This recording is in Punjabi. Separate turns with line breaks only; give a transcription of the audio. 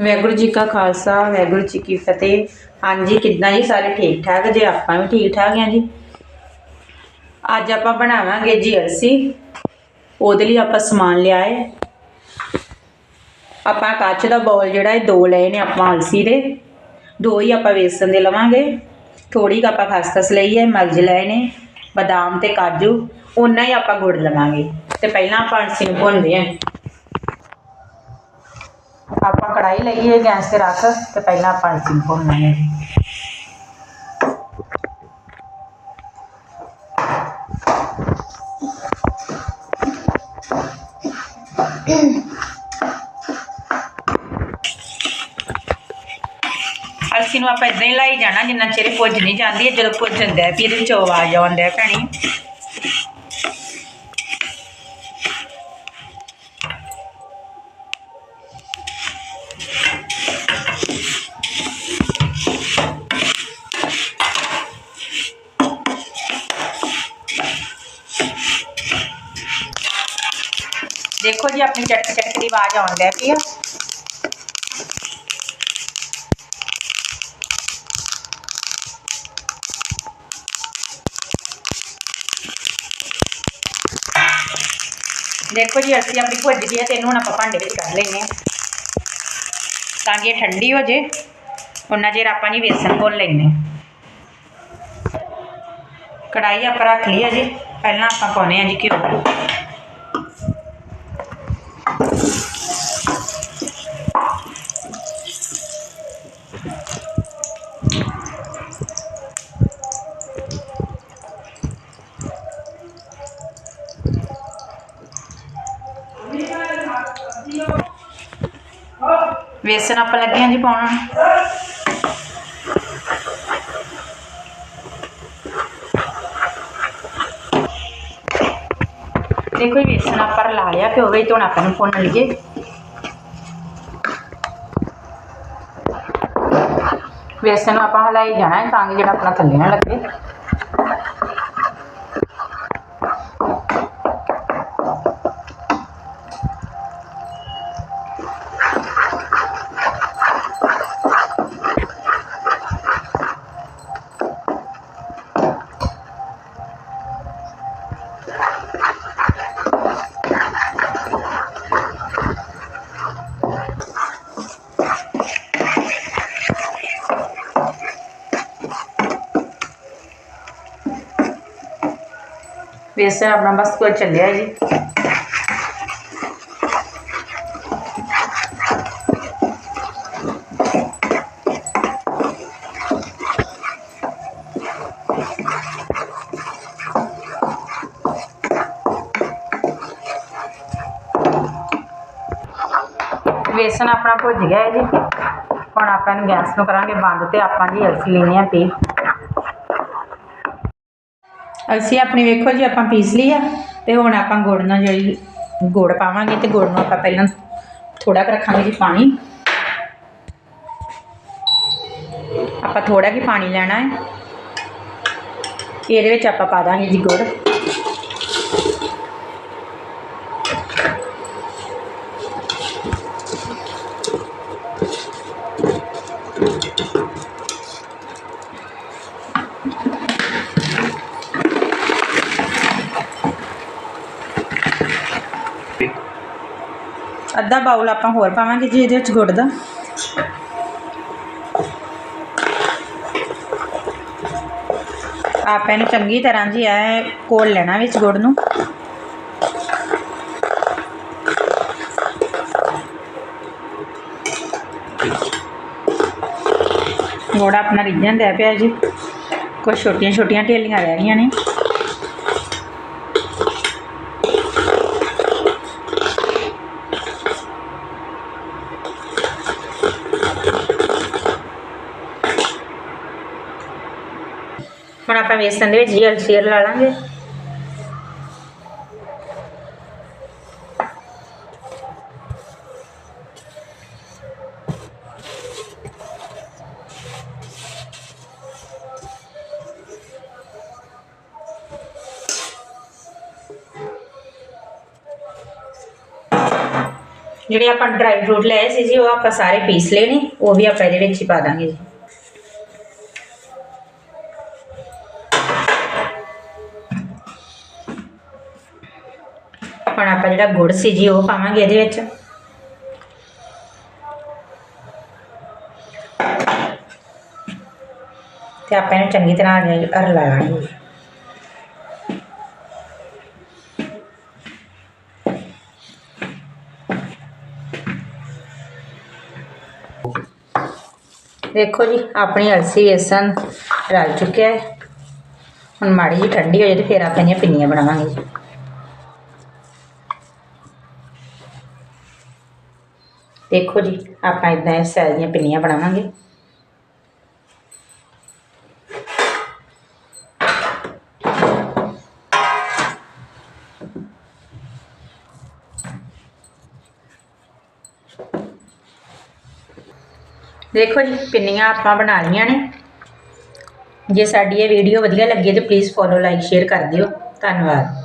ਵਾਹਿਗੁਰੂ ਜੀ ਕਾ ਖਾਲਸਾ, ਵਾਹਿਗੁਰੂ ਜੀ ਕੀ ਫਤਿਹ। ਹਾਂਜੀ, ਕਿੱਦਾਂ ਜੀ ਸਾਰੇ ਠੀਕ ਠਾਕ ਜੇ ਆਪਾਂ ਵੀ ਠੀਕ ਠਾਕ ਹਾਂ ਜੀ। ਅੱਜ ਆਪਾਂ ਬਣਾਵਾਂਗੇ ਜੀ ਅਲਸੀ। ਉਹਦੇ ਲਈ ਆਪਾਂ ਸਮਾਨ ਲਿਆ ਹੈ ਆਪਾਂ ਕੱਚ ਦਾ ਬੋਲ ਜਿਹੜਾ ਇਹ ਦੋ ਲਏ ਨੇ ਆਪਾਂ ਅਲਸੀ ਦੇ। ਦੋ ਹੀ ਆਪਾਂ ਵੇਸਣ ਦੇ ਲਵਾਂਗੇ। ਥੋੜੀ ਕ ਆਪਾਂ ਖਸਖਸ ਲਈ ਹੈ ਮਗਜ ਲਏ ਨੇ, ਬਦਾਮ ਤੇ ਕਾਜੂ। ਉਨਾ ਹੀ ਆਪਾਂ ਗੁੜ ਲਵਾਂਗੇ। ਤੇ ਪਹਿਲਾਂ ਆਪਾਂ ਅਲਸੀ ਨੂੰ ਭੁੰਨਦੇ ਹਾਂ ਆਪਾਂ ਕੜਾਈ ਲਈਏ, ਗੈਸ ਤੇ ਰੱਖ ਤੇ ਪਹਿਲਾਂ ਆਪਾਂ ਅਲਸੀ ਨੂੰ ਭੁੰਨਣਾ ਹੈ ਅਲਸੀ ਨੂੰ ਆਪਾਂ ਇਦਾਂ ਹੀ ਲਾਈ ਜਾਣਾ, ਜਿੰਨਾ ਚਿਰ ਇਹ ਭੁੱਜ ਨਹੀਂ ਜਾਂਦੀ ਹੈ ਜਦੋਂ ਭੁੱਜ ਜਾਂਦਾ ਹੈ ਵੀ ਇਹਦੇ ਵਿੱਚੋਂ ਆਵਾਜ਼ ਆਉਂਦਾ ਭੈਣੀ। ਦੇਖੋ ਜੀ, ਆਪਣੀ ਚਟਕ ਚਟਕ ਦੀ ਆਵਾਜ਼ ਆਉਣ ਲੱਗ ਪਈ ਆ। ਦੇਖੋ ਜੀ, ਅਸੀਂ ਆਪਣੀ ਭੁੱਜ ਗਈ ਹੈ ਤੇ ਇਹਨੂੰ ਹੁਣ ਆਪਾਂ ਭਾਂਡੇ ਵਿੱਚ ਕੱਢ ਲੈਨੇ ਆ। ਤਾਂ ਕਿ ਇਹ ਠੰਡੀ ਹੋ ਜੇ ਉਹਨਾਂ ਚਿਰ ਆਪਾਂ ਜੀ ਵੇਸਣ ਘੋਲ ਲੈਨੇ ਕੜਾਈ ਆਪਾਂ ਰੱਖ ਲਈ ਹੈ ਜੀ, ਪਹਿਲਾਂ ਆਪਾਂ ਪਾਉਨੇ ਆ ਜੀ ਘਿਓ। ਵੇਸਣ ਆਪਾਂ ਲੱਗੇ ਹਾਂ ਜੀ ਪਾਉਣ। ਦੇਖੋ ਇਹ ਵੇਸਣ ਆਪਾਂ ਲਾ ਲਿਆ ਘਿਓ ਵਿੱਚ ਹੁਣ ਆਪਾਂ ਨੂੰ ਭੁੰਨ ਲਈਏ। ਵੇਸਣ ਨੂੰ ਆਪਾਂ ਹਲਾਈ ਜਾਣਾ ਤਾਂ ਕਿ ਜਿਹੜਾ ਆਪਣਾ ਥੱਲੇ ਨਾ ਲੱਗੇ। ਵੇਸਣ ਆਪਣਾ ਬਸ ਕੋਈ ਚੱਲਿਆ ਜੀ। ਵੇਸਣ ਆਪਣਾ ਭੁੱਜ ਗਿਆ ਹੈ ਜੀ। ਹੁਣ ਆਪਾਂ ਇਹਨੂੰ ਗੈਸ ਨੂੰ ਕਰਾਂਗੇ ਬੰਦ ਤੇ ਆਪਾਂ ਜੀ ਅਲਸੀ ਲੈਣੀ ਆ ਪੀ ਅਲਸੀ ਆਪਣੀ ਵੇਖੋ ਜੀ, ਆਪਾਂ ਪੀਸ ਲਈ ਆ ਤੇ ਹੁਣ ਆਪਾਂ ਗੁੜ ਨਾਲ ਜਿਹੜੀ ਗੁੜ ਪਾਵਾਂਗੇ ਤੇ ਗੁੜ ਨੂੰ ਆਪਾਂ ਪਹਿਲਾਂ ਥੋੜਾ ਕੁ ਰੱਖਾਂਗੇ ਜੀ ਪਾਣੀ। ਆਪਾਂ ਥੋੜਾ ਕਿ ਪਾਣੀ ਲੈਣਾ ਹੈ। ਇਹਦੇ ਵਿੱਚ ਆਪਾਂ ਪਾ ਦਾਂਗੇ ਜੀ ਗੁੜ। ਅੱਧਾ ਬਾਉਲ ਆਪਾਂ ਹੋਰ ਪਾਵਾਂਗੇ ਜੀ ਇਹਦੇ ਵਿੱਚ ਗੁੜ ਦਾ। ਆਪਾਂ ਇਹਨੂੰ ਚੰਗੀ ਤਰ੍ਹਾਂ ਜੀ ਐ ਕੋਲ ਲੈਣਾ ਵਿੱਚ ਗੁੜ ਨੂੰ। ਗੁੜ ਆਪਣਾ ਰਿੱਝਣ ਦੇ ਪਿਆ ਜੀ। ਕੁਝ ਛੋਟੀਆਂ ਛੋਟੀਆਂ ਢੇਲੀਆਂ ਰਹਿ ਗਈਆਂ ਨੇ। ਆਪਾਂ ਵੇਸਣ ਦੇ ਵਿੱਚ ਜੀਲ ਸ਼ੀਰ ਲਾ ਲਾਂਗੇ। ਜਿਹੜੇ ਆਪਾਂ ਡਰਾਈ ਫਰੂਟ ਲਏ ਸੀ ਜੀ, ਉਹ ਆਪਾਂ ਸਾਰੇ ਪੀਸ ਲਏ ਨੇ, ਉਹ ਵੀ ਆਪਾਂ ਇਹਦੇ ਵਿੱਚ ਹੀ ਪਾ ਦਾਂਗੇ ਜੀ। ਹੁਣ ਆਪਾਂ ਜਿਹੜਾ ਗੁੜ ਸੀ ਜੀ, ਉਹ ਪਾਵਾਂਗੇ ਇਹਦੇ ਵਿੱਚ। ਤੇ ਆਪਾਂ ਇਹਨੂੰ ਚੰਗੀ ਤਰ੍ਹਾਂ ਰਲਾ ਲਾਂਗੇ। ਦੇਖੋ ਜੀ, ਆਪਣੀ ਅਲਸੀ, ਵੇਸਣ ਰਲ ਚੁੱਕਿਆ ਹੈ। ਹੁਣ ਮਾੜੀ ਜੀ ਠੰਡੀ ਹੋ ਜਾਏ ਤੇ ਫਿਰ ਆਪਾਂ ਇਹਦੀਆਂ ਪਿੰਨੀਆਂ ਬਣਾਵਾਂਗੇ। ਦੇਖੋ ਜੀ, ਆਪਾਂ ਇਦਾਂ ਇਸ ਸਾਈਜ਼ ਦੀਆਂ ਪਿੰਨੀਆਂ ਬਣਾਵਾਂਗੇ। ਦੇਖੋ ਜੀ, ਪਿੰਨੀਆਂ ਆਪਾਂ ਬਣਾ ਲਈਆਂ ਨੇ। ਜੇ ਸਾਡੀ ਇਹ ਵੀਡੀਓ ਵਧੀਆ ਲੱਗੀ ਤੇ ਪਲੀਜ਼ ਫੋਲੋ ਲਾਈਕ ਸ਼ੇਅਰ ਕਰ ਦਿਓ। ਧੰਨਵਾਦ।